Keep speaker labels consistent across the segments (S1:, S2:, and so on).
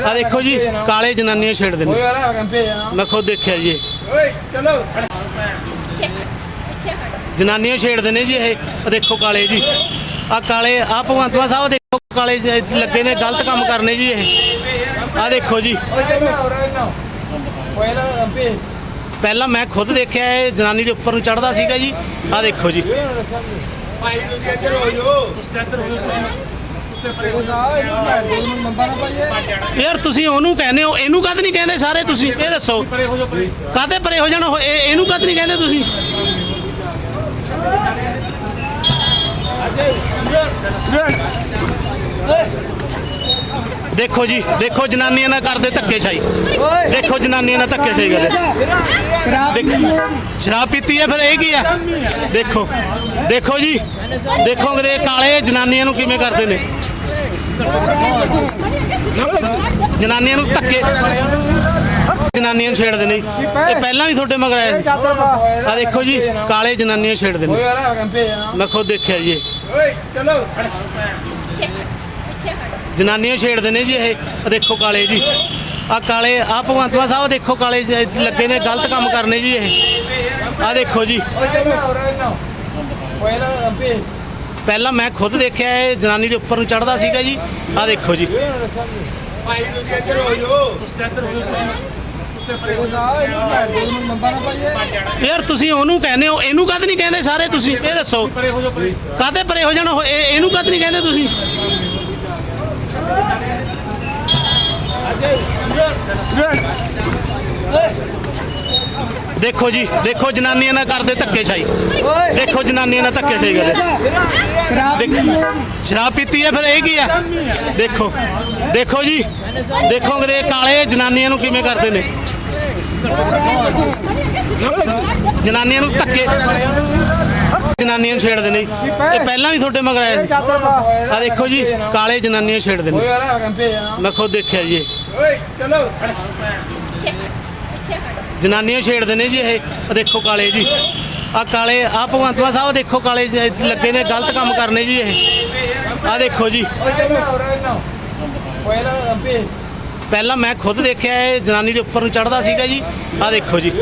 S1: ਆ ਦੇਖੋ ਜੀ ਕਾਲੇ ਜਨਾਨੀਆਂ ਛੇੜਦੇ ਨੇ ਮੈਂ ਖੁਦ ਦੇਖਿਆ ਜੀ। ਜਨਾਨੀਆਂ ਛੇੜਦੇ ਨੇ ਜੀ ਇਹ। ਆ ਦੇਖੋ ਕਾਲੇ ਜੀ। ਆ ਕਾਲੇ ਆ ਭਗਵੰਤਵਾ ਸਾਹਿਬ ਦੇਖੋ ਕਾਲੇ ਲੱਗੇ ਨੇ ਗਲਤ ਕੰਮ ਕਰਨੇ ਜੀ ਇਹ। ਆ ਦੇਖੋ ਜੀ। ਪਹਿਲਾਂ ਮੈਂ ਖੁਦ ਦੇਖਿਆ ਇਹ ਜਨਾਨੀ ਦੇ ਉੱਪਰ ਨੂੰ ਚੜਦਾ ਸੀਗਾ ਜੀ। ਆ ਦੇਖੋ ਜੀ। ਯਾਰ ਤੁਸੀਂ ਉਹਨੂੰ ਕਹਿੰਦੇ ਹੋ, ਇਹਨੂੰ ਕਦ ਨਹੀਂ ਕਹਿੰਦੇ ਸਾਰੇ ਤੁਸੀਂ? ਇਹ ਦੱਸੋ। ਕਾਹਤੇ ਪਰੇ ਹੋ ਜਾਣਾ? ਇਹਨੂੰ ਕਦ ਨਹੀਂ ਕਹਿੰਦੇ ਤੁਸੀਂ? ਦੇਖੋ ਜੀ, ਦੇਖੋ ਜਨਾਨੀਆਂ ਨਾਲ ਕਰਦੇ ਧੱਕੇ ਸ਼ਾਹੀ ਦੇਖੋ ਜਨਾਨੀਆਂ ਨਾਲ ਧੱਕੇਸ਼ਾਹੀ ਕਰਦੇ। ਸ਼ਰਾਬ ਪੀਤੀ ਹੈ ਫਿਰ, ਇਹ ਕੀ ਆ ਦੇਖੋ। ਦੇਖੋ ਜੀ। ਦੇਖੋ ਅੰਗਰੇ ਕਾਲੇ ਜਨਾਨੀਆਂ ਨੂੰ ਕਿਵੇਂ ਕਰਦੇ ਨੇ? ਜਨਾਨੀਆਂ ਨੂੰ ਧੱਕੇ। ਜਨਾਨੀਆਂ ਨੂੰ ਛੇੜਦੇ ਨੇ। ਇਹ ਪਹਿਲਾਂ ਵੀ ਤੁਹਾਡੇ ਮਗਰ ਆਏ ਆ ਦੇਖੋ ਜੀ, ਕਾਲੇ ਜਨਾਨੀਆਂ ਛੇੜਦੇ ਨੇ। ਮੈਂ ਖੁਦ ਦੇਖਿਆ ਜੀ ਇਹ। ਜਨਾਨੀਆਂ ਛੇੜਦੇ ਨੇ ਜੀ ਇਹ। ਆ ਦੇਖੋ ਕਾਲੇ ਜੀ। ਆ ਕਾਲੇ ਆ ਮਾਨ ਸਾਹਿਬ ਦੇਖੋ ਕਾਲੇ ਲੱਗੇ ਨੇ, ਗਲਤ ਕੰਮ ਕਰਨੇ ਜੀ ਇਹ। ਆ ਦੇਖੋ ਜੀ। ਪਹਿਲਾਂ ਮੈਂ ਖੁਦ ਦੇਖਿਆ ਇਹ ਜਨਾਨੀ ਦੇ ਉੱਪਰ ਨੂੰ ਚੜਦਾ ਸੀਗਾ ਜੀ। ਆ ਦੇਖੋ ਜੀ। ਯਾਰ ਤੁਸੀਂ ਉਹਨੂੰ ਕਹਿੰਦੇ ਹੋ ਇਹਨੂੰ ਕਦ ਨਹੀਂ ਕਹਿੰਦੇ ਸਾਰੇ ਤੁਸੀਂ? ਇਹ ਦੱਸੋ। ਕਾਹਤੇ ਪਰੇ ਹੋ ਜਾਣਾ? ਇਹ ਇਹਨੂੰ ਕਦ ਨਹੀਂ ਕਹਿੰਦੇ ਤੁਸੀਂ? ਦੇਖੋ ਜੀ ਦੇਖੋ ਜਨਾਨੀਆਂ ਨਾਲ ਕਰਦੇ ਧੱਕੇ ਸ਼ਾਹੀ ਦੇਖੋ ਜਨਾਨੀਆਂ ਨਾਲ ਧੱਕੇ ਸ਼ਾਹੀ ਕਰਦੇ। ਸ਼ਰਾਬ ਪੀਤੀ ਹੈ। ਫਿਰ ਇਹ ਕੀ ਆ? ਦੇਖੋ ਦੇਖੋ ਜੀ ਦੇਖੋ ਅੰਗਰੇ ਕਾਲੇ ਜਨਾਨੀਆਂ ਨੂੰ ਕਿਵੇਂ ਕਰਦੇ ਨੇ। ਜਨਾਨੀਆਂ ਨੂੰ ਧੱਕੇ। ਜਨਾਨੀਆਂ ਨੂੰ ਛੇੜਦੇ ਨੇ। ਇਹ ਪਹਿਲਾਂ ਵੀ ਤੁਹਾਡੇ ਮਗਰ ਆਏ ਆ ਦੇਖੋ ਜੀ ਕਾਲੇ ਜਨਾਨੀਆਂ ਛੇੜਦੇ ਨੇ। ਮੈਂ ਖੁਦ ਦੇਖਿਆ ਜੀ ਇਹ। ਜਨਾਨੀਆਂ ਛੇੜਦੇ ਨੇ ਜੀ ਇਹ। ਆ ਦੇਖੋ ਕਾਲੇ ਜੀ। ਆ ਕਾਲੇ ਆ ਮਾਨ ਸਾਹਿਬ ਦੇਖੋ ਕਾਲੇ ਜਿਹੇ ਲੱਗੇ ਨੇ, ਗਲਤ ਕੰਮ ਕਰਨੇ ਜੀ ਇਹ। ਆ ਦੇਖੋ ਜੀ। ਪਹਿਲਾਂ ਮੈਂ ਖੁਦ ਦੇਖਿਆ ਇਹ ਜਨਾਨੀ ਦੇ ਉੱਪਰ ਨੂੰ ਚੜਦਾ ਸੀਗਾ ਜੀ। ਆ ਦੇਖੋ ਜੀ।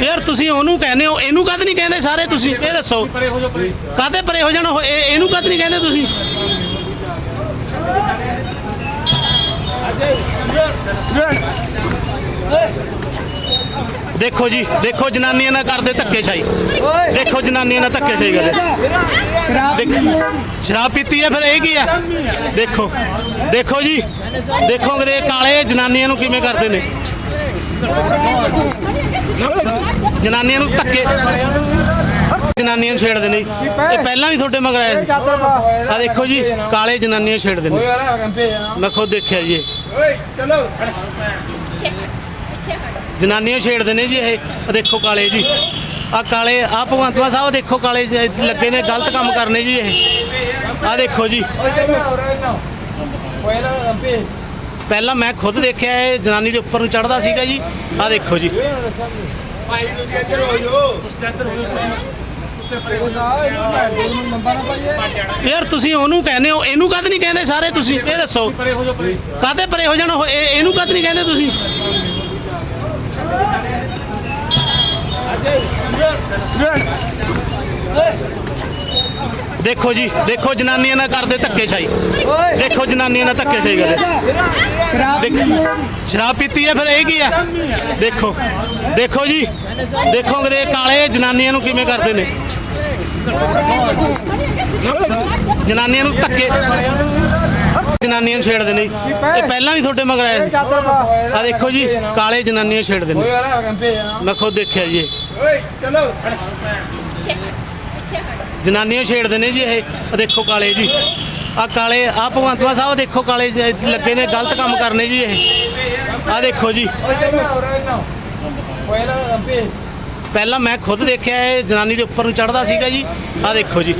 S1: ਯਾਰ ਤੁਸੀਂ ਉਹਨੂੰ ਕਹਿੰਦੇ ਹੋ, ਇਹਨੂੰ ਕਦ ਨਹੀਂ ਕਹਿੰਦੇ ਸਾਰੇ ਤੁਸੀਂ? ਇਹ ਦੱਸੋ। ਕਾਹਤੇ ਪਰੇ ਹੋ ਜਾਣਾ? ਇਹਨੂੰ ਕਦ ਨਹੀਂ ਕਹਿੰਦੇ ਤੁਸੀਂ? ਦੇਖੋ ਜੀ ਦੇਖੋ ਜਨਾਨੀਆਂ ਨਾਲ ਕਰਦੇ ਧੱਕੇ ਸ਼ਾਹੀ ਦੇਖੋ ਜਨਾਨੀਆਂ ਨਾਲ ਧੱਕੇ ਸ਼ਾਹੀ ਕਰਦੇ ਦੇਖ- ਸ਼ਰਾਬ ਪੀਤੀ ਹੈ ਫਿਰ ਇਹ ਕੀ ਆ ਦੇਖੋ ਦੇਖੋ ਜੀ ਦੇਖੋ ਅੰਗਰੇ ਕਾਲੇ ਜਨਾਨੀਆਂ ਨੂੰ ਕਿਵੇਂ ਕਰਦੇ ਨੇ? ਜਨਾਨੀਆਂ ਨੂੰ ਧੱਕੇ ਜਨਾਨੀਆਂ ਨੂੰ ਛੇੜਦੇ ਨੇ ਜੀ। ਇਹ ਪਹਿਲਾਂ ਵੀ ਤੁਹਾਡੇ ਮਗਰ ਆਏ ਆ ਦੇਖੋ ਜੀ, ਕਾਲੇ ਜਨਾਨੀਆਂ ਛੇੜਦੇ ਨੇ। ਮੈਂ ਖੁਦ ਦੇਖਿਆ ਜੀ ਇਹ। ਜਨਾਨੀਆਂ ਛੇੜਦੇ ਨੇ ਜੀ ਇਹ। ਆ ਦੇਖੋ ਕਾਲੇ ਜੀ। ਆ ਕਾਲੇ ਆ ਮਾਨ ਸਾਹਿਬ ਦੇਖੋ ਕਾਲੇ ਜਿਹੇ ਲੱਗੇ ਨੇ, ਗਲਤ ਕੰਮ ਕਰਨੇ ਜੀ ਇਹ। ਆ ਦੇਖੋ ਜੀ। ਪਹਿਲਾਂ ਮੈਂ ਖੁਦ ਦੇਖਿਆ ਇਹ ਜਨਾਨੀ ਦੇ ਉੱਪਰ ਨੂੰ ਚੜਦਾ ਸੀਗਾ ਜੀ। ਆ ਦੇਖੋ ਜੀ। ਯਾਰ ਤੁਸੀਂ ਉਹਨੂੰ ਕਹਿੰਦੇ ਹੋ ਇਹਨੂੰ ਕਦ ਨਹੀਂ ਕਹਿੰਦੇ ਸਾਰੇ ਤੁਸੀਂ? ਇਹ ਦੱਸੋ। ਕਾਹਤੇ ਪਰੇ। ਹੋ ਜਾਣਾ? ਇਹ ਇਹਨੂੰ ਕਦ ਨਹੀਂ ਕਹਿੰਦੇ ਤੁਸੀਂ? ਦੇਖੋ ਜੀ ਦੇਖੋ ਜਨਾਨੀਆਂ ਨਾਲ ਕਰਦੇ ਧੱਕੇ ਸ਼ਾਹੀ ਦੇਖੋ ਜਨਾਨੀਆਂ ਨਾਲ ਧੱਕੇ ਸ਼ਾਹੀ ਕਰਦੇ ਸ਼ਰਾਬ ਪੀਤੀ ਹੈ ਫਿਰ ਇਹ ਕੀ ਆ? ਦੇਖੋ ਦੇਖੋ ਜੀ ਦੇਖੋ ਅੰਗਰੇ ਕਾਲੇ ਜਨਾਨੀਆਂ ਨੂੰ ਕਿਵੇਂ ਕਰਦੇ ਨੇ। ਜਨਾਨੀਆਂ ਨੂੰ ਧੱਕੇ ਜਨਾਨੀਆਂ ਨੂੰ ਛੇੜਦੇ ਨੇ। ਇਹ ਪਹਿਲਾਂ ਵੀ ਤੁਹਾਡੇ ਮਗਰ ਆਏ ਆ ਦੇਖੋ ਜੀ ਕਾਲੇ ਜਨਾਨੀਆਂ ਛੇੜਦੇ ਨੇ। ਮੈਂ ਖੁਦ ਦੇਖਿਆ ਜੀ। ਜਨਾਨੀਆਂ ਛੇੜਦੇ ਨੇ ਜੀ ਇਹ। ਆ ਦੇਖੋ ਕਾਲੇ ਜੀ। ਆ ਕਾਲੇ ਆ ਮਾਨ ਸਾਹਿਬ ਦੇਖੋ ਕਾਲੇ ਜਿਹੇ ਲੱਗੇ ਨੇ, ਗਲਤ ਕੰਮ ਕਰਨੇ ਜੀ ਇਹ। ਆ ਦੇਖੋ ਜੀ। ਪਹਿਲਾਂ ਮੈਂ ਖੁਦ ਦੇਖਿਆ ਇਹ ਜਨਾਨੀ ਦੇ ਉੱਪਰ ਨੂੰ ਚੜਦਾ ਸੀਗਾ ਜੀ। ਆ ਦੇਖੋ ਜੀ।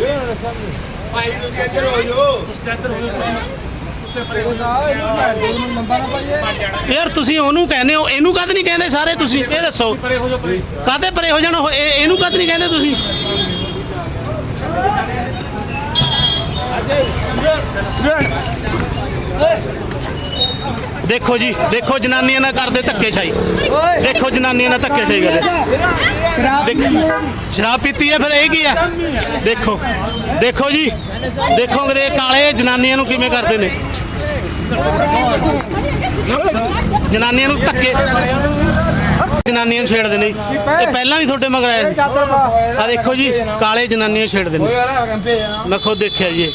S1: ਯਾਰ ਤੁਸੀਂ ਉਹਨੂੰ ਕਹਿੰਦੇ ਹੋ, ਇਹਨੂੰ ਕਦ ਨਹੀਂ ਕਹਿੰਦੇ ਸਾਰੇ ਤੁਸੀਂ? ਇਹ ਦੱਸੋ। ਕਾਹਤੇ ਪਰੇ ਹੋ ਜਾਣਾ? ਇਹ, ਇਹਨੂੰ ਕਦ ਨਹੀਂ ਕਹਿੰਦੇ ਤੁਸੀਂ? ਦੇਖੋ ਜੀ ਦੇਖੋ ਜਨਾਨੀਆਂ ਨਾਲ ਕਰਦੇ ਧੱਕੇਸ਼ਾਹੀ। ਦੇਖੋ ਜਨਾਨੀਆਂ ਨਾਲ ਧੱਕੇ ਧੱਕੇਸ਼ਾਹੀ ਕਰਦੇ
S2: ਸ਼ਰਾਬ
S1: ਪੀਤੀ ਹੈ ਫਿਰ ਇਹ ਕੀ ਹੈ? ਦੇਖੋ ਦੇਖੋ ਜੀ ਦੇਖੋ ਅੰਗਰੇਜ਼ ਕਾਲੇ ਜਨਾਨੀਆਂ ਨੂੰ ਕਿਵੇਂ ਕਰਦੇ ਨੇ। ਜਨਾਨੀਆਂ ਨੂੰ ਧੱਕੇ ਜਨਾਨੀਆਂ ਨੂੰ ਛੇੜਦੇ ਨੇ ਜੀ। ਇਹ ਪਹਿਲਾਂ ਵੀ ਤੁਹਾਡੇ ਮਗਰ ਸੀ। ਆ ਦੇਖੋ ਜੀ ਕਾਲੇ ਜਨਾਨੀਆਂ ਛੇੜਦੇ ਨੇ। ਮੈਂ ਖੁਦ ਦੇਖਿਆ ਜੀ ਇਹ।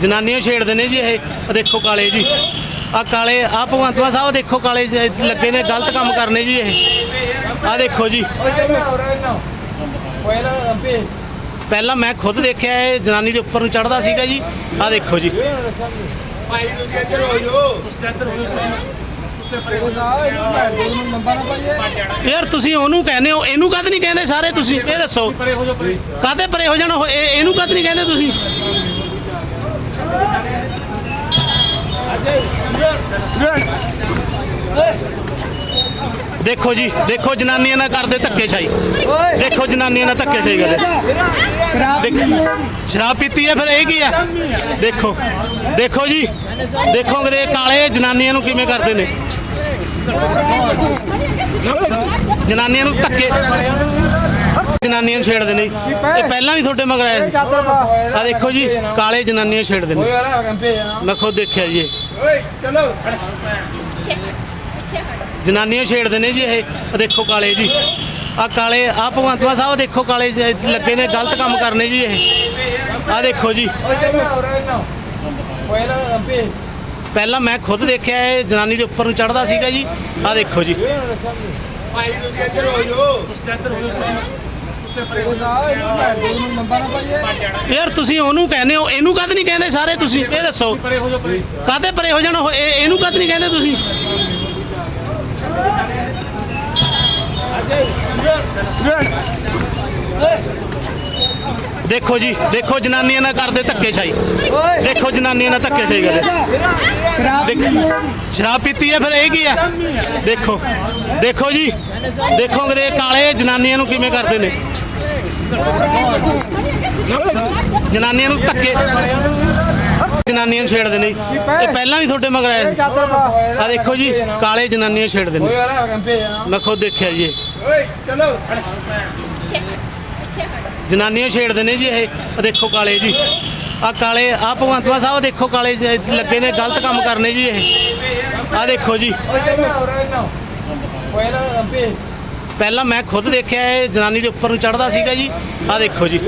S1: ਜਨਾਨੀਆਂ ਛੇੜਦੇ ਨੇ ਜੀ ਇਹ। ਆਹ ਦੇਖੋ ਕਾਲੇ ਜੀ। ਆ ਕਾਲੇ ਆ ਭਗਵੰਤਵਾ ਸਾਹਿਬ ਦੇਖੋ ਕਾਲੇ ਲੱਗੇ ਨੇ ਗਲਤ ਕੰਮ ਕਰਨੇ ਜੀ ਇਹ। ਆ ਦੇਖੋ ਜੀ। ਪਹਿਲਾਂ ਮੈਂ ਖੁਦ ਦੇਖਿਆ ਇਹ ਜਨਾਨੀ ਦੇ ਉੱਪਰ ਨੂੰ ਚੜਦਾ ਸੀਗਾ ਜੀ। ਆ ਦੇਖੋ ਜੀ। ਯਾਰ ਤੁਸੀਂ ਉਹਨੂੰ ਕਹਿੰਦੇ ਹੋ ਇਹਨੂੰ ਕਦ ਨਹੀਂ ਕਹਿੰਦੇ ਸਾਰੇ ਤੁਸੀਂ? ਇਹ ਦੱਸੋ। ਕਾਹਤੇ ਪਰੇ ਹੋ ਜਾਣ? ਇਹਨੂੰ ਕਦ ਨਹੀਂ ਕਹਿੰਦੇ ਤੁਸੀਂ? ਦੇਖੋ ਜੀ ਦੇਖੋ ਜਨਾਨੀਆਂ ਨਾਲ ਕਰਦੇ ਧੱਕੇ ਸ਼ਾਹੀ ਦੇਖੋ ਜਨਾਨੀਆਂ ਨਾਲ ਧੱਕੇ ਸ਼ਾਹੀ ਕਰਦੇ।
S2: ਸ਼ਰਾਬ
S1: ਪੀਤੀ ਹੈ। ਫਿਰ ਇਹ ਕੀ ਆ ਦੇਖੋ ਦੇਖੋ ਜੀ ਦੇਖੋ ਗਰੇ ਕਾਲੇ ਜਨਾਨੀਆਂ ਨੂੰ ਕਿਵੇਂ ਕਰਦੇ ਨੇ। ਜਨਾਨੀਆਂ ਨੂੰ ਧੱਕੇ ਜਨਾਨੀਆਂ ਛੇੜਦੇ ਨੇ। ਇਹ ਪਹਿਲਾਂ ਵੀ ਤੁਹਾਡੇ ਮਗਰ ਸੀ। ਆ ਦੇਖੋ ਜੀ ਕਾਲੇ ਜਨਾਨੀਆਂ ਛੇੜਦੇ ਨੇ। ਮੈਂ ਖੁਦ ਦੇਖਿਆ ਜੀ ਇਹ। ਜਨਾਨੀਆਂ ਛੇੜਦੇ ਨੇ ਜੀ ਇਹ। ਆਹ ਦੇਖੋ ਕਾਲੇ ਜੀ। ਆ ਕਾਲੇ ਆ ਮਾਨ ਸਾਹਿਬ ਦੇਖੋ ਕਾਲੇ ਜਿਹੇ ਲੱਗੇ ਨੇ, ਗਲਤ ਕੰਮ ਕਰਨੇ ਜੀ ਇਹ। ਆ ਦੇਖੋ ਜੀ। ਪਹਿਲਾਂ ਮੈਂ ਖੁਦ ਦੇਖਿਆ ਇਹ ਜਨਾਨੀ ਦੇ ਉੱਪਰ ਨੂੰ ਚੜਦਾ ਸੀਗਾ ਜੀ। ਆ ਦੇਖੋ ਜੀ। ਯਾਰ ਤੁਸੀਂ ਉਹਨੂੰ ਕਹਿੰਦੇ ਹੋ, ਇਹਨੂੰ ਕਦ ਨਹੀਂ ਕਹਿੰਦੇ ਸਾਰੇ ਤੁਸੀਂ? ਇਹ ਦੱਸੋ। ਕਾਹਦੇ ਪਰੇ ਹੋ ਜਾਣ? ਇਹ- ਇਹਨੂੰ ਕਦ ਨਹੀਂ ਕਹਿੰਦੇ ਤੁਸੀਂ? ਦੇਖੋ ਜੀ ਦੇਖੋ ਜਨਾਨੀਆਂ ਨਾਲ ਕਰਦੇ ਧੱਕੇ ਸ਼ਾਹੀ ਦੇਖੋ ਜਨਾਨੀਆਂ ਨਾਲ ਧੱਕੇ ਸ਼ਾਹੀ ਕਰਦੇ।
S2: ਸ਼ਰਾਬ
S1: ਪੀਤੀ ਹੈ ਫਿਰ ਇਹ ਕੀ ਆ? ਦੇਖੋ ਦੇਖੋ ਜੀ ਦੇਖੋ ਗਰੇ ਕਾਲੇ ਜਨਾਨੀਆਂ ਨੂੰ ਕਿਵੇਂ ਕਰਦੇ ਨੇ। ਜਨਾਨੀਆਂ ਨੂੰ ਧੱਕੇ ਜਨਾਨੀਆਂ ਨੂੰ ਛੇੜਦੇ ਨੇ। ਜੀ। ਇਹ ਪਹਿਲਾਂ ਵੀ ਤੁਹਾਡੇ ਮਗਰ ਸੀ ਆ ਦੇਖੋ ਜੀ ਕਾਲੇ ਜਨਾਨੀਆਂ ਛੇੜਦੇ ਨੇ। ਮੈਂ ਖੁਦ ਦੇਖਿਆ ਜੀ। ਜਨਾਨੀਆਂ ਛੇੜਦੇ ਨੇ ਜੀ ਇਹ। ਆਹ ਦੇਖੋ ਕਾਲੇ ਜੀ। ਆ ਕਾਲੇ ਆ ਮਾਨ ਸਾਹਿਬ ਦੇਖੋ ਕਾਲੇ ਜਿਹੇ ਲੱਗੇ ਨੇ, ਗਲਤ ਕੰਮ ਕਰਨੇ ਜੀ ਇਹ। ਆ ਦੇਖੋ ਜੀ। ਪਹਿਲਾਂ ਮੈਂ ਖੁਦ ਦੇਖਿਆ ਇਹ ਜਨਾਨੀ ਦੇ ਉੱਪਰ ਨੂੰ ਚੜਦਾ ਸੀਗਾ ਜੀ। ਆ ਦੇਖੋ ਜੀ।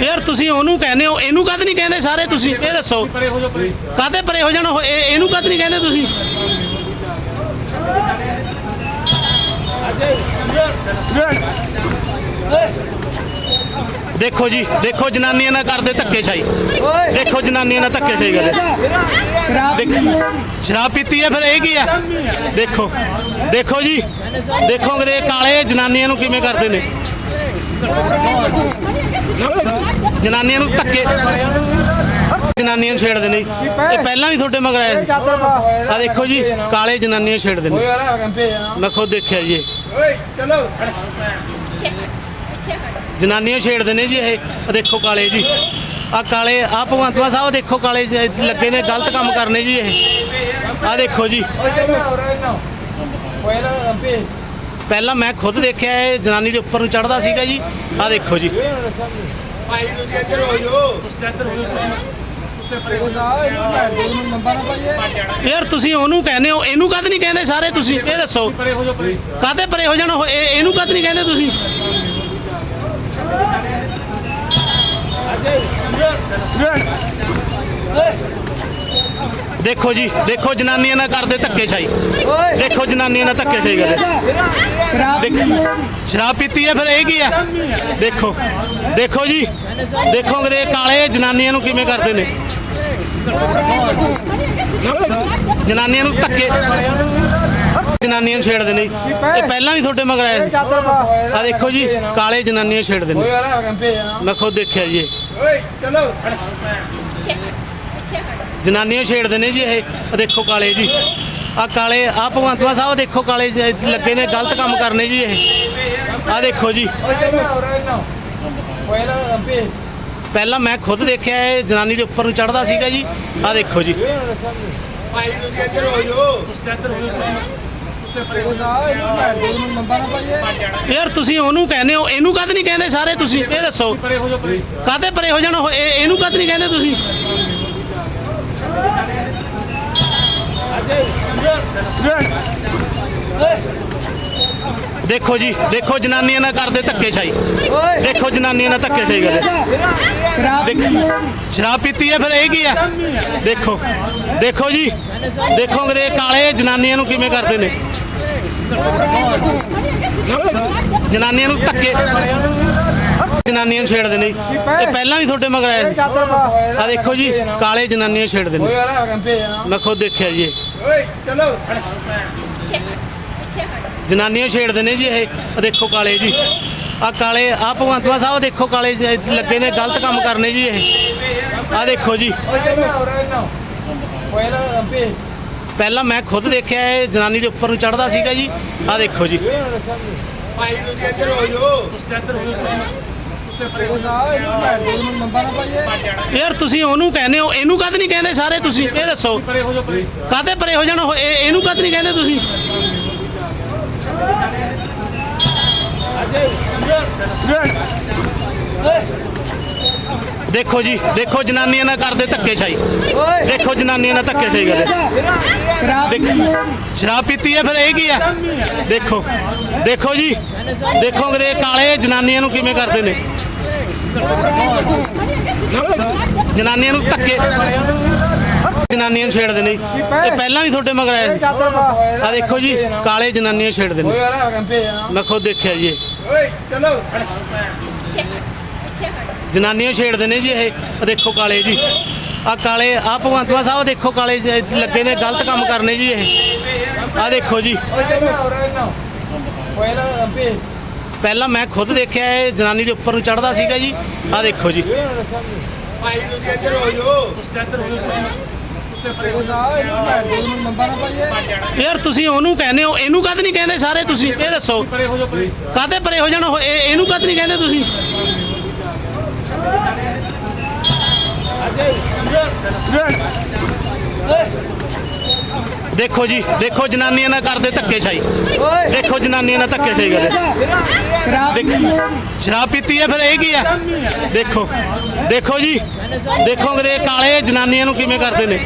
S1: ਯਾਰ ਤੁਸੀਂ ਉਹਨੂੰ ਕਹਿੰਦੇ ਹੋ, ਇਹਨੂੰ ਕਦ ਨਹੀਂ ਕਹਿੰਦੇ ਸਾਰੇ ਤੁਸੀਂ? ਇਹ ਦੱਸੋ। ਕਾਹਦੇ ਪਰੇ ਹੋ ਜਾਣਾ? ਇਹਨੂੰ ਕਦ ਨਹੀਂ ਕਹਿੰਦੇ ਤੁਸੀਂ? ਦੇਖੋ ਜੀ ਦੇਖੋ ਜਨਾਨੀਆਂ ਨਾਲ ਕਰਦੇ ਧੱਕੇ ਸ਼ਾਹੀ ਦੇਖੋ ਜਨਾਨੀਆਂ ਨਾਲ ਧੱਕੇ ਸ਼ਾਹੀ ਕਰਦੇ
S2: ਸ਼ਰਾਬ
S1: ਪੀਤੀ ਹੈ ਫਿਰ ਇਹ ਕੀ ਆ ਦੇਖੋ ਦੇਖੋ ਜੀ ਦੇਖੋ ਗਰੇ ਕਾਲੇ ਜਨਾਨੀਆਂ ਨੂੰ ਕਿਵੇਂ ਕਰਦੇ ਨੇ? ਜਨਾਨੀਆਂ ਨੂੰ ਧੱਕੇ ਜਨਾਨੀਆਂ ਨੂੰ ਛੇੜਦੇ ਨੇ। ਜੀ। ਇਹ ਪਹਿਲਾਂ ਵੀ ਤੁਹਾਡੇ ਮਗਰ ਆਇਆ ਆ ਦੇਖੋ ਜੀ, ਕਾਲੇ ਜਨਾਨੀਆਂ ਛੇੜਦੇ ਨੇ। ਮੈਂ ਖੁਦ ਦੇਖਿਆ ਜੀ ਇਹ। ਜਨਾਨੀਆਂ ਛੇੜਦੇ ਨੇ ਜੀ ਇਹ। ਆਹ ਦੇਖੋ ਕਾਲੇ ਜੀ। ਆ ਕਾਲੇ ਆ ਭਗਵੰਤਵਾ ਸਾਹਿਬ ਦੇਖੋ ਕਾਲੇ ਜਿਹੇ ਲੱਗੇ ਨੇ, ਗਲਤ ਕੰਮ ਕਰਨੇ ਜੀ ਇਹ। ਆ ਦੇਖੋ ਜੀ। ਪਹਿਲਾਂ ਮੈਂ ਖੁਦ ਦੇਖਿਆ ਇਹ ਜਨਾਨੀ ਦੇ ਉੱਪਰ ਨੂੰ ਚੜਦਾ ਸੀਗਾ ਜੀ। ਆ ਦੇਖੋ ਜੀ। ਯਾਰ ਤੁਸੀਂ ਉਹਨੂੰ ਕਹਿੰਦੇ ਹੋ, ਇਹਨੂੰ ਕਦ ਨਹੀਂ ਕਹਿੰਦੇ ਸਾਰੇ ਤੁਸੀਂ? ਇਹ ਦੱਸੋ। ਕਾਹਦੇ ਪਰੇ ਹੋ ਜਾਣਾ? ਇਹਨੂੰ ਕਦ ਨਹੀਂ ਕਹਿੰਦੇ ਤੁਸੀਂ? ਦੇਖੋ ਜੀ, ਦੇਖੋ ਜਨਾਨੀਆਂ ਨਾਲ ਕਰਦੇ ਧੱਕੇਸ਼ਾਹੀ। ਦੇਖੋ ਜਨਾਨੀਆਂ ਨਾਲ ਧੱਕੇਸ਼ਾਹੀ ਕਰਦੇ।
S2: ਸ਼ਰਾਬ
S1: ਪੀਤੀ ਹੈ, ਫਿਰ ਇਹ ਕੀ ਹੈ? ਦੇਖੋ ਦੇਖੋ ਜੀ। ਦੇਖੋ ਅੰਗਰੇਜ਼ ਕਾਲੇ ਜਨਾਨੀਆਂ ਨੂੰ ਕਿਵੇਂ ਕਰਦੇ ਨੇ। ਜਨਾਨੀਆਂ ਨੂੰ ਧੱਕੇ। ਜਨਾਨੀਆਂ ਨੂੰ ਛੇੜਦੇ ਨੇ। ਜੀ। ਇਹ ਪਹਿਲਾਂ ਵੀ ਤੁਹਾਡੇ ਮਗਰ ਆਏ ਸੀ। ਆ ਦੇਖੋ ਜੀ, ਕਾਲੇ ਜਨਾਨੀਆਂ ਛੇੜਦੇ ਨੇ। ਮੈਂ ਖੁਦ ਦੇਖਿਆ ਜੀ ਇਹ। ਜਨਾਨੀਆਂ ਛੇੜਦੇ ਨੇ ਜੀ ਇਹ। ਆਹ ਦੇਖੋ ਕਾਲੇ ਜੀ। ਆ ਕਾਲੇ ਆ ਮਾਨ ਸਾਹਿਬ ਦੇਖੋ ਕਾਲੇ ਜ- ਲੱਗੇ ਨੇ, ਗਲਤ ਕੰਮ ਕਰਨੇ ਜੀ ਇਹ। ਆ ਦੇਖੋ ਜੀ। ਪਹਿਲਾਂ ਮੈਂ ਖੁਦ ਦੇਖਿਆ ਇਹ ਜਨਾਨੀ ਦੇ ਉੱਪਰ ਨੂੰ ਚੜਦਾ ਸੀਗਾ ਜੀ। ਆ ਦੇਖੋ ਜੀ। ਯਾਰ ਤੁਸੀਂ ਉਹਨੂੰ ਕਹਿੰਦੇ ਹੋ ਇਹਨੂੰ ਕਦ ਨਹੀਂ ਕਹਿੰਦੇ ਸਾਰੇ ਤੁਸੀਂ? ਇਹ ਦੱਸੋ। ਕਾਤੇ ਪਰੇ ਹੋ ਜਾਣਾ? ਇਹ ਇਹਨੂੰ ਕਦ ਨਹੀਂ ਕਹਿੰਦੇ ਤੁਸੀਂ? ਦੇਖੋ ਜੀ ਦੇਖੋ ਜਨਾਨੀਆਂ ਨਾਲ ਕਰਦੇ ਧੱਕੇ ਸ਼ਾਹੀ ਦੇਖੋ ਜਨਾਨੀਆਂ ਨਾਲ ਧੱਕੇ ਸ਼ਾਹੀ ਕਰਦੇ
S2: ਸ਼ਰਾਬ
S1: ਦੇਖ- ਸ਼ਰਾਬ ਪੀਤੀ ਹੈ ਫਿਰ ਇਹ ਕੀ ਆ? ਦੇਖੋ ਦੇਖੋ ਜੀ ਦੇਖੋ ਅੰਗਰੇ ਕਾਲੇ ਜਨਾਨੀਆਂ ਨੂੰ ਕਿਵੇਂ ਕਰਦੇ ਨੇ। ਜਨਾਨੀਆਂ ਨੂੰ ਧੱਕੇ। ਜਨਾਨੀਆਂ ਨੂੰ ਛੇੜਦੇ ਨੇ। ਜੀ। ਇਹ ਪਹਿਲਾਂ ਵੀ ਤੁਹਾਡੇ ਮਗਰ ਆਇਆ ਆ ਦੇਖੋ ਜੀ ਕਾਲੇ ਜਨਾਨੀਆਂ ਛੇੜਦੇ ਨੇ। ਮੈਂ ਖੁਦ ਦੇਖਿਆ ਜੀ ਇਹ। ਜਨਾਨੀਆਂ ਛੇੜਦੇ ਨੇ ਜੀ ਇਹ। ਆਹ ਦੇਖੋ ਕਾਲੇ ਜੀ। ਆ ਕਾਲੇ ਆ ਮਾਨ ਸਾਹਿਬ ਦੇਖੋ ਕਾਲੇ ਜ- ਲੱਗੇ ਨੇ, ਗਲਤ ਕੰਮ ਕਰਨੇ ਜੀ ਇਹ। ਆ ਦੇਖੋ ਜੀ। ਪਹਿਲਾਂ ਮੈਂ ਖੁਦ ਦੇਖਿਆ ਇਹ ਜਨਾਨੀ ਦੇ ਉੱਪਰ ਨੂੰ ਚੜਦਾ ਸੀਗਾ ਜੀ। ਆ ਦੇਖੋ ਜੀ। ਯਾਰ ਤੁਸੀਂ ਉਹਨੂੰ ਕਹਿੰਦੇ ਹੋ, ਇਹਨੂੰ ਕਦ ਨਹੀਂ ਕਹਿੰਦੇ ਸਾਰੇ ਤੁਸੀਂ? ਇਹ ਦੱਸੋ। ਕਾਤੇ ਪਰੇ ਹੋ ਜਾਣਾ? ਇਹਨੂੰ ਕਦ ਨਹੀਂ ਕਹਿੰਦੇ ਤੁਸੀਂ? ਦੇਖੋ ਜੀ ਦੇਖੋ ਜਨਾਨੀਆਂ ਨਾਲ ਕਰਦੇ ਧੱਕੇ ਸ਼ਾਹੀ ਦੇਖੋ ਜਨਾਨੀਆਂ ਨਾਲ ਧੱਕੇ ਸ਼ਾਹੀ ਕਰਦੇ।
S2: ਸ਼ਰਾਬ
S1: ਪੀਤੀ ਹੈ। ਫਿਰ ਇਹ ਕੀ ਆ ਦੇਖੋ ਦੇਖੋ ਜੀ ਦੇਖੋ ਅੰਗਰੇ ਕਾਲੇ ਜਨਾਨੀਆਂ ਨੂੰ ਕਿਵੇਂ ਕਰਦੇ ਨੇ। ਜਨਾਨੀਆਂ ਨੂੰ ਧੱਕੇ ਜਨਾਨੀਆਂ ਨੂੰ ਛੇੜਦੇ ਨੇ ਜੀ। ਇਹ ਪਹਿਲਾਂ ਵੀ ਤੁਹਾਡੇ ਮਗਰ ਆਇਆ ਆ ਦੇਖੋ ਜੀ, ਕਾਲੇ ਜਨਾਨੀਆਂ ਛੇੜਦੇ ਨੇ। ਮੈਂ ਖੁਦ ਦੇਖਿਆ ਜੀ ਇਹ। ਜਨਾਨੀਆਂ ਛੇੜਦੇ ਨੇ ਜੀ ਇਹ। ਆਹ ਦੇਖੋ ਕਾਲੇ ਜੀ। ਆ ਕਾਲੇ ਆ ਭਗਵੰਤਵਾ ਸਾਹਿਬ ਦੇਖੋ ਕਾਲੇ ਜ- ਲੱਗੇ ਨੇ, ਗਲਤ ਕੰਮ ਕਰਨੇ ਜੀ ਇਹ। ਆ ਦੇਖੋ ਜੀ। ਪਹਿਲਾਂ ਮੈਂ ਖੁਦ ਦੇਖਿਆ ਇਹ ਜਨਾਨੀ ਦੇ ਉੱਪਰ ਨੂੰ ਚੜਦਾ ਸੀਗਾ ਜੀ। ਆ ਦੇਖੋ ਜੀ। ਯਾਰ ਤੁਸੀਂ ਉਹਨੂੰ ਕਹਿੰਦੇ ਹੋ, ਇਹਨੂੰ ਕਦ ਨਹੀਂ ਕਹਿੰਦੇ ਸਾਰੇ ਤੁਸੀਂ? ਇਹ ਦੱਸੋ। ਕਾਹਦੇ ਪਰੇ ਹੋ ਜਾਣਾ? ਇਹਨੂੰ ਕਦ ਨਹੀਂ ਕਹਿੰਦੇ ਤੁਸੀਂ? ਦੇਖੋ ਜੀ, ਦੇਖੋ ਜਨਾਨੀਆਂ ਨਾਲ ਕਰਦੇ ਧੱਕੇ ਸ਼ਾਹੀ ਦੇਖੋ ਜਨਾਨੀਆਂ ਨਾਲ ਧੱਕੇ ਸ਼ਾਹੀ ਕਰਦੇ
S2: ਸ਼ਰਾਬ
S1: ਪੀਤੀ ਹੈ ਫਿਰ ਇਹ ਕੀ ਆ ਦੇਖੋ ਦੇਖੋ ਜੀ ਦੇਖੋ ਅੰਗਰੇ ਕਾਲੇ ਜਨਾਨੀਆਂ ਨੂੰ ਕਿਵੇਂ ਕਰਦੇ ਨੇ?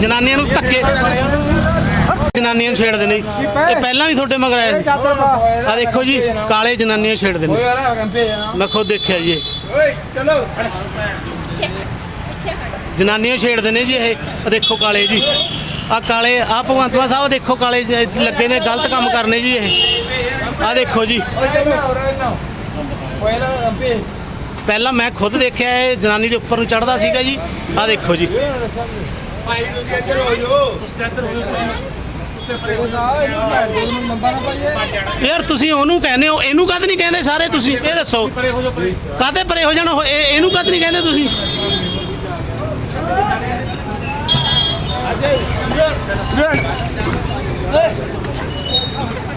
S1: ਜਨਾਨੀਆਂ ਨੂੰ ਧੱਕੇ। ਜਨਾਨੀਆਂ ਨੂੰ ਛੇੜਦੇ ਨੇ। ਜੀ। ਇਹ ਪਹਿਲਾਂ ਵੀ ਤੁਹਾਡੇ ਮਗਰ ਆਇਆ ਆ ਦੇਖੋ ਜੀ, ਕਾਲੇ ਜਨਾਨੀਆਂ ਛੇੜਦੇ ਨੇ। ਮੈਂ ਖੁਦ ਦੇਖਿਆ ਜੀ ਇਹ। ਜਨਾਨੀਆਂ ਛੇੜਦੇ ਨੇ ਜੀ ਇਹ। ਆਹ ਦੇਖੋ ਕਾਲੇ ਜੀ। ਆ ਕਾਲੇ ਆ ਭਗਵੰਤਵਾ ਸਾਹਿਬ ਦੇਖੋ ਕਾਲੇ ਜ- ਲੱਗੇ ਨੇ, ਗਲਤ ਕੰਮ ਕਰਨੇ ਜੀ ਇਹ। ਆ ਦੇਖੋ ਜੀ। ਪਹਿਲਾਂ ਮੈਂ ਖੁਦ ਦੇਖਿਆ ਇਹ ਜਨਾਨੀ ਦੇ ਉੱਪਰ ਨੂੰ ਚੜਦਾ ਸੀਗਾ ਜੀ। ਆ ਦੇਖੋ ਜੀ। ਯਾਰ ਤੁਸੀਂ ਉਹਨੂੰ ਕਹਿੰਦੇ ਹੋ ਇਹਨੂੰ ਕਦ ਨਹੀਂ ਕਹਿੰਦੇ ਸਾਰੇ ਤੁਸੀਂ? ਇਹ ਦੱਸੋ। ਕਾਤੇ ਪਰੇ ਹੋ ਜਾਣਾ? ਇਹ ਇਹਨੂੰ ਕਦ ਨਹੀਂ ਕਹਿੰਦੇ ਤੁਸੀਂ?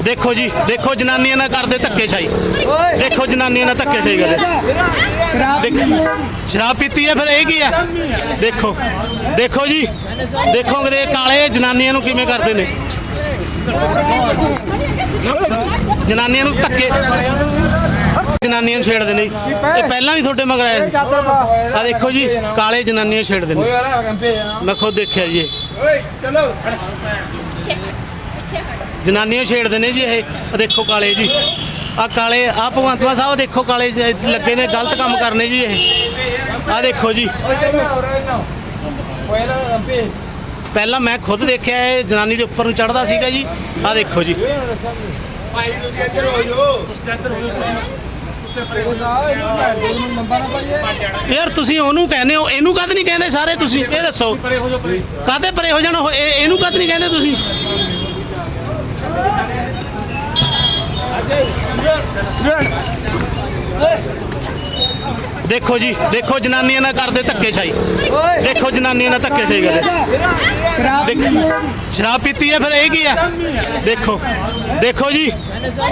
S1: ਦੇਖੋ ਜੀ ਦੇਖੋ ਜਨਾਨੀਆਂ ਨਾਲ ਕਰਦੇ ਧੱਕੇ ਸ਼ਾਹੀ ਦੇਖੋ ਜਨਾਨੀਆਂ ਨਾਲ ਧੱਕੇ ਸ਼ਾਹੀ ਕਰਦੇ।
S2: ਸ਼ਰਾਬ
S1: ਪੀਤੀ ਹੈ। ਫਿਰ ਇਹ ਕੀ ਆ ਦੇਖੋ ਦੇਖੋ ਜੀ ਦੇਖੋ ਅੰਗਰੇ ਕਾਲੇ ਜਨਾਨੀਆਂ ਨੂੰ ਕਿਵੇਂ ਕਰਦੇ ਨੇ। ਜਨਾਨੀਆਂ ਨੂੰ ਧੱਕੇ ਜਨਾਨੀਆਂ ਨੂੰ ਛੇੜਦੇ ਨੇ। ਇਹ ਪਹਿਲਾਂ ਵੀ ਤੁਹਾਡੇ ਮਗਰ ਆਇਆ ਆ ਦੇਖੋ ਜੀ ਕਾਲੇ ਜਨਾਨੀਆਂ ਛੇੜਦੇ ਨੇ। ਮੈਂ ਖੁਦ ਦੇਖਿਆ ਜੀ ਇਹ। ਜਨਾਨੀਆਂ ਛੇੜਦੇ ਨੇ ਜੀ ਇਹ। ਆਹ ਦੇਖੋ ਕਾਲੇ ਜੀ। ਆ ਕਾਲੇ ਆ ਮਾਨ ਸਾਹਿਬ ਦੇਖੋ ਕਾਲੇ ਜ- ਲੱਗੇ ਨੇ, ਗਲਤ ਕੰਮ ਕਰਨੇ ਜੀ ਇਹ। ਆ ਦੇਖੋ ਜੀ। ਪਹਿਲਾਂ ਮੈਂ ਖੁਦ ਦੇਖਿਆ ਇਹ ਜਨਾਨੀ ਦੇ ਉੱਪਰ ਨੂੰ ਚੜਦਾ ਸੀਗਾ ਜੀ। ਆ ਦੇਖੋ ਜੀ। ਯਾਰ ਤੁਸੀਂ ਉਹਨੂੰ ਕਹਿੰਦੇ ਹੋ, ਇਹਨੂੰ ਕਦ ਨਹੀਂ ਕਹਿੰਦੇ ਸਾਰੇ ਤੁਸੀਂ? ਇਹ ਦੱਸੋ। ਕਾਹਦੇ ਪਰੇ ਹੋ ਜਾਣਾ? ਇਹ, ਇਹਨੂੰ ਕਦ ਨਹੀਂ ਕਹਿੰਦੇ ਤੁਸੀਂ? ਦੇਖੋ ਜੀ ਦੇਖੋ ਜਨਾਨੀਆਂ ਨਾਲ ਕਰਦੇ ਧੱਕੇ ਸ਼ਾਹੀ ਦੇਖੋ ਜਨਾਨੀਆਂ ਨਾਲ ਧੱਕੇ ਸ਼ਾਹੀ ਕਰਦੇ
S2: ਸ਼ਰਾਬ
S1: ਪੀਤੀ ਹੈ ਫਿਰ ਇਹ ਕੀ ਆ ਦੇਖੋ ਦੇਖੋ ਜੀ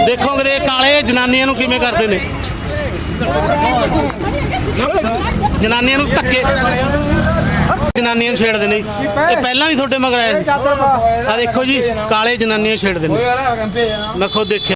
S1: ਦੇਖੋ ਗਰੇ ਕਾਲੇ ਜਨਾਨੀਆਂ ਨੂੰ ਕਿਵੇਂ ਕਰਦੇ ਨੇ। ਜਨਾਨੀਆਂ ਨੂੰ ਧੱਕੇ ਜਨਾਨੀਆਂ ਨੂੰ ਛੇੜਦੇ ਨੇ ਜੀ। ਇਹ ਪਹਿਲਾਂ ਵੀ ਤੁਹਾਡੇ ਮਗਰ ਸੀ। ਆ ਦੇਖੋ ਜੀ ਕਾਲੇ ਜਨਾਨੀਆਂ ਛੇੜਦੇ ਨੇ। ਮੈਂ ਖੁਦ ਦੇਖਿਆ।